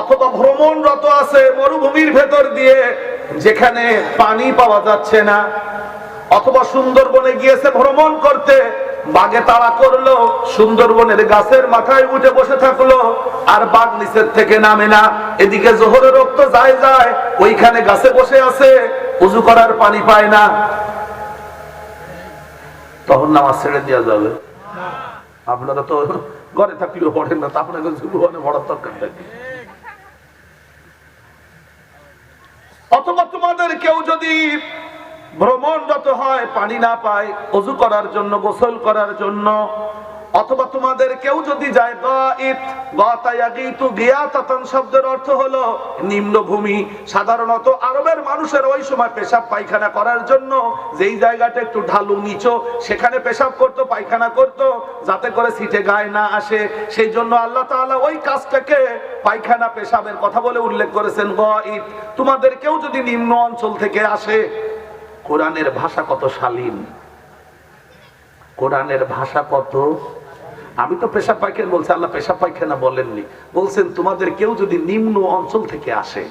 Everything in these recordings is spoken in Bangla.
অথবা ভ্রমণরত আছে মরুভূমির ভেতর দিয়ে যেখানে পানি পাওয়া যাচ্ছে না। অথবা সুন্দরবনে গিয়েছে ভ্রমণ করতে বাঘে তাড়া করল, সুন্দরবনের গাছের মাথায় উঠে বসে থাকল, আর বাঘ নিচের থেকে নামে না। এদিকে জোহরের রক্ত যায় যায়, ওইখানে গাছে বসে আছে, উজু করার পানি পায় না। তখন নামাজ ছেড়ে দেওয়া যাবে। আপনারা তো ঘরে থাকলেও পড়েন না, তা আপনাকে জুলুয়ানে পড়ার দরকার থাকে। অথবা তোমাদের কেউ যদি ভ্রমণরত হয়, পানি না পায়, অজু করার জন্য, গোসল করার জন্য অথবা তোমাদের কেউ যদি যায় শব্দের অর্থ হলো নিম্নভূমি। সাধারণত আরবের মানুষের ওই সময় পেশাব পায়খানা করার জন্য যেই জায়গাটা একটু ঢালু নিচু, সেখানে পেশাব পায়খানা যাতে করে সিটে গায়ে না আসে। সেই জন্য আল্লাহ তাআলা ওই কাজটাকে পায়খানা, পেশাবের কথা বলে উল্লেখ করেছেন গাইত তোমাদের কেউ যদি নিম্ন অঞ্চল থেকে আসে, কোরআনের ভাষা কত শালীন। কোরআনের ভাষা কত আমি তো পেশা পায়খানা বলছি, আল্লাহ পেশা পায়খানা বলেননি। বলছেন, তোমাদের কেউ যদি নিম্ন অঞ্চল থেকে আসে।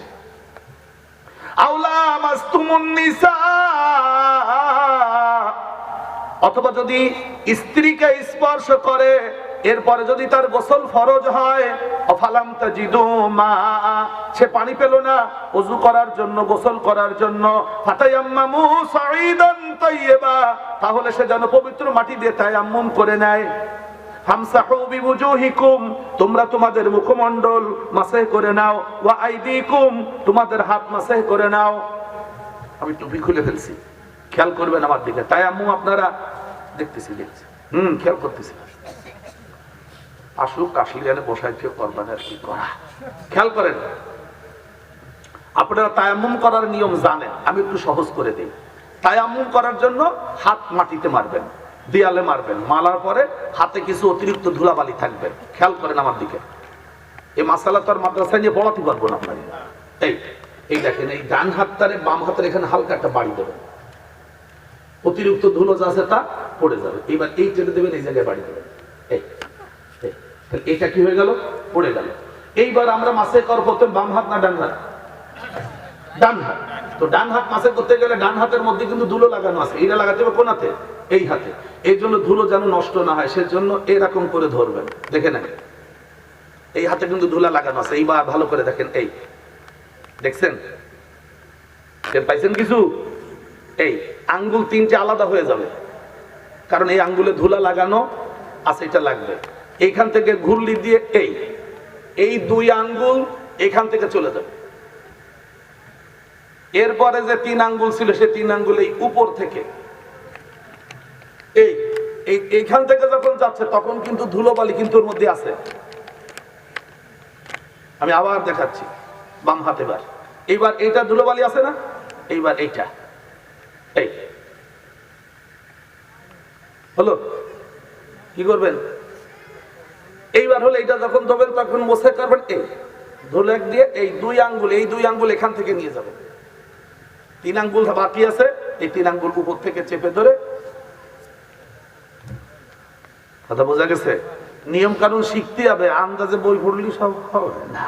অথবা যদি স্ত্রীকে স্পর্শ করে, এরপরে যদি তার গোসল ফরজ হয় সে পানি পেল না ওযু করার জন্য, গোসল করার জন্য। তাহলে সে যেন পবিত্র মাটি দিয়ে তায়াম্মুম করে নেয়। ফামসাহু বিওজুহিকুম তোমরা তোমাদের মুখমণ্ডল মাসহ করে নাও। ওয়া আইদিকুম, তোমাদের হাত মাসহ করে নাও। আমি টুপি খুলে ফেলছি। খেয়াল করবেন আমার দিকে। তাই আম্মু, আপনারা দেখতেছি, দেখছি। হুম, খেয়াল করতেছি। আসুক, আসলে এনে বসাই থেকে করবেন আর কি করা। খেয়াল করেন। আপনারা তায়াম্মুম করার নিয়ম জানেন। আমি একটু সহজ করে দিই। তায়াম্মুম করার জন্য হাত মাটিতে মারবেন। দেয়ালে মারবেন। মালার পরে হাতে কিছু অতিরিক্ত ধুলাবালি থাকবে। খেয়াল করেন আমার দিকে। এই মাসালা তো আর মাদ্রাসায় নিয়ে পড়াতে পারব না আপনাকে। এই এই দেখেন, এই ডান হাতটারে বাম হাতের এখানে হালকা একটা বাড়ি দেবেন। অতিরিক্ত ধুলো যা আছে তা পড়ে যাবে। এইবার এই টেনে দেবেন, এই জায়গায় বাড়ি দেবেন। এই। এটা কি হয়ে গেল? পড়ে গেল। এইবার আমরা মাসে কর করতে বাম হাত না ডান হাত? ডান হাত। তো ডান হাত মাসে করতে গেলে ডান হাতের মধ্যে কিন্তু ধুলো লাগানো আছে। এটা লাগাতে হবে কোন হাতে এই হাতে। এই জন্য ধুলো যেন নষ্ট না হয়, সেজন্য এরকম করে ধরবেন। দেখে নেন এই হাতে কিন্তু ধুলা লাগানো আছে। এইবার ভালো করে দেখেন, এই। দেখছেন? পাইছেন কিছু? এই, আঙ্গুল তিনটে আলাদা হয়ে যাবে। কারণ এই আঙ্গুলে ধুলা লাগানো আছে এটা লাগবে। এইখান থেকে ঘুরলি দিয়ে এই। এই দুই আঙ্গুল এখান থেকে চলে যাবে। এরপরে যে তিন আঙ্গুল ছিল, সে তিন আঙ্গুল এই উপর থেকে। এই, এই- এইখান থেকে যখন যাচ্ছে, তখন কিন্তু ধুলোবালি কিন্তু ওর মধ্যে আছে। আমি আবার দেখাচ্ছি, বাম হাতে বার এইবার এইটা ধুলোবালি আছে না? এইবার এইটা। এই। হলো? কি করবেন? এইবার হলে এইটা যখন ধরবেন তখন বসে করবেন, এই। ধুলেক দিয়ে এই দুই আঙ্গুল, এই দুই আঙ্গুল এখান থেকে নিয়ে যাবেন। তিন আঙ্গুল বাকি আছে? এই তিন আঙ্গুল উপর থেকে চেপে ধরে। কথা বোঝা গেছে? নিয়ম কানুন শিখতে হবে, আন্দাজে বই পড়লি সব হবে। না।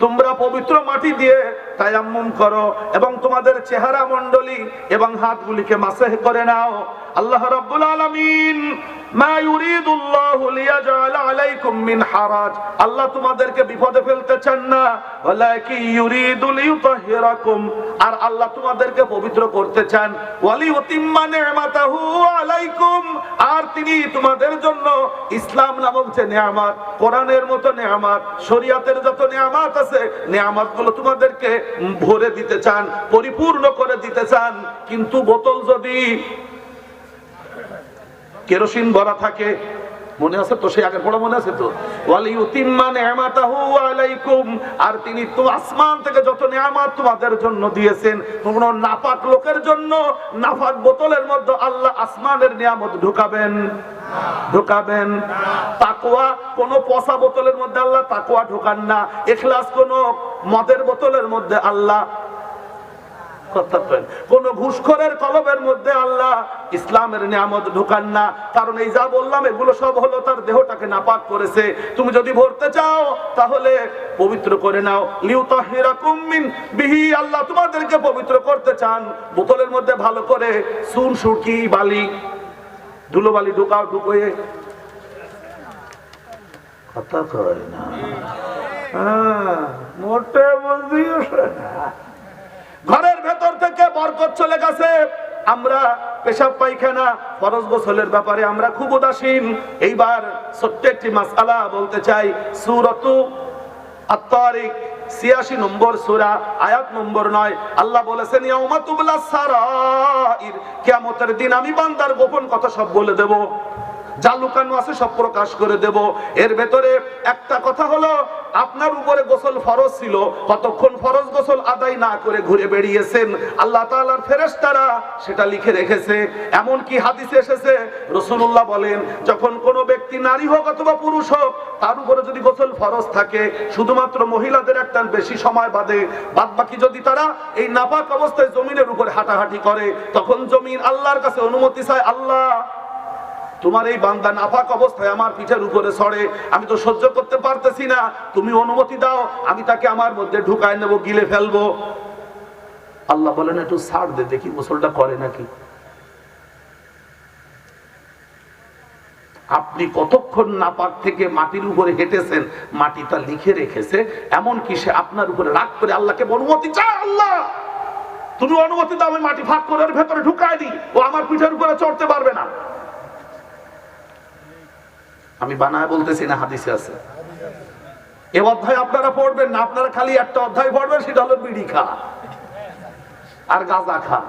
তোমরা পবিত্র মাটি দিয়ে তায়াম্মুম করো এবং তোমাদের চেহারা মণ্ডলী এবং হাতগুলিকে মাসেহ করে নাও। আল্লাহ রাব্বুল আলামিন তিনি তোমাদের জন্য ইসলাম নামক যে নিয়ামত, কোরআনের মতো নিয়ামত, শরিয়াতের যত নিয়ামত আছে নিয়ামতগুলো তোমাদেরকে ভরে দিতে চান, পরিপূর্ণ করে দিতে চান। কিন্তু বোতল যদি কেরোসিন ভরা থাকে। মনে আছে তো? সেই আগের পড়া মনে আছে তো? আলাইকুম। আর তিনি তো আসমান থেকে যত নিয়ামত তোমাদের জন্য দিয়েছেন কোন নাপাক লোকের জন্য নাপাক বোতলের মধ্যে আল্লাহ আসমানের নিয়ামত ঢুকাবেন। ঢুকাবেন। তাকওয়া, কোন পচা বোতলের মধ্যে আল্লাহ তাকওয়া ঢুকান না। এখলাস কোন মদের বোতলের মধ্যে আল্লাহ বলেন। কোন ঘুষখোরের কলবের মধ্যে আল্লাহ ইসলামের নিয়ামত ঢুকান না। কারণ এই যা বললাম এগুলো সব হলো তার দেহটাকে নাপাক করেছে। তুমি যদি ভরতে চাও তাহলে পবিত্র করে নাও। লিউ তাহিরাকুম বিহি আল্লাহ তোমাদেরকে পবিত্র করতে চান। বোতলের মধ্যে ভালো করে সুন সুরকি বালি ধুলো বালি ঢুকাও ঢুকোয়ে। কথা কয় না। হ্যাঁ, মোটে বুঝিও না। থেকে বরকত চলে গেছে। আমরা পেশাব পায়খানা, ফরজ গোসলের ব্যাপারে আমরা খুব উদাসীন। এইবার ছোট্ট একটি মাসালা বলতে চাই। সুরতু আত্মারিক ছিয়াশি নম্বর সুরা, আয়াত নম্বর নয়। আল্লাহ বলেছেন কিয়ামতের দিন আমি বান্দার গোপন কথা সব বলে দেব। যা লুকানো আছে সব প্রকাশ করে দেব। এর ভেতরে একটা কথা হলো, আপনার উপরে গোসল ফরজ ছিল, কতক্ষণ ফরজ গোসল আদায় না করে ঘুরে বেরিয়েছেন আল্লাহ তাআলার ফেরেশতারা সেটা লিখে রেখেছে। এমন কি হাদিসে এসেছে রসুল্লাহ বলেন, যখন কোনো ব্যক্তি নারী হোক অথবা পুরুষ হোক, তার উপরে যদি গোসল ফরজ থাকে, শুধুমাত্র মহিলাদের একটা বেশি সময় বাদে বাদ বাকি যদি তারা এই নাপাক অবস্থায় জমিনের উপরে হাঁটাহাঁটি করে, তখন জমিন আল্লাহর কাছে অনুমতি চায়, আল্লাহ তোমার এই বান্দা নাফাক অবস্থায় আমার পিঠের উপরে সরে, আমি তো সহ্য করতে পারতেছি না। তুমি অনুমতি দাও, আমি তাকে আমার মধ্যে ঢুকায় নেব, গিলে ফেলব। আল্লাহ বলেন, একটু ছাড় দে, দেখি গোসলটা করে নাকি? আপনি কতক্ষণ নাপাক থেকে মাটির উপরে হেঁটেছেন মাটি তা লিখে রেখেছে এমন কি সে আপনার উপরে রাগ করে আল্লাহকে অনুমতি চায় আল্লাহ! তুমি অনুমতি দাও, আমি মাটি ফাঁক করে ভেতরে ঢুকায় দিই। ও আমার পিঠের উপরে চড়তে পারবে না। আমি বানায় বলতেছি না, হাদিসে আছে। এ অধ্যায় আপনারা পড়বেন না, আপনারা খালি একটা অধ্যায় পড়বেন, সেটা হলো বিড়ি খা আর গাঁজা খা।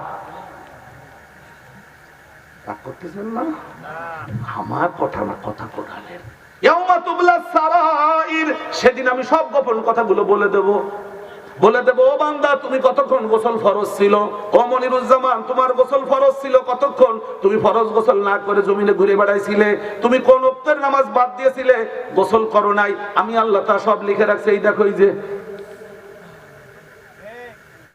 সেদিন আমি সব গোপন কথাগুলো বলে দেব। বলে দেবো, ও বান্দা, তুমি কতক্ষণ গোসল ফরজ ছিল? ও মনিরুজ্জামান, তোমার গোসল ফরজ ছিল কতক্ষণ? তুমি ফরজ গোসল না করে জমিনে ঘুরে বেড়াইছিলে। তুমি কোন উক্তের নামাজ বাদ দিয়েছিলে? গোসল করো নাই। আমি আল্লাহ তা সব লিখে রাখছি। এই দেখো, এই যে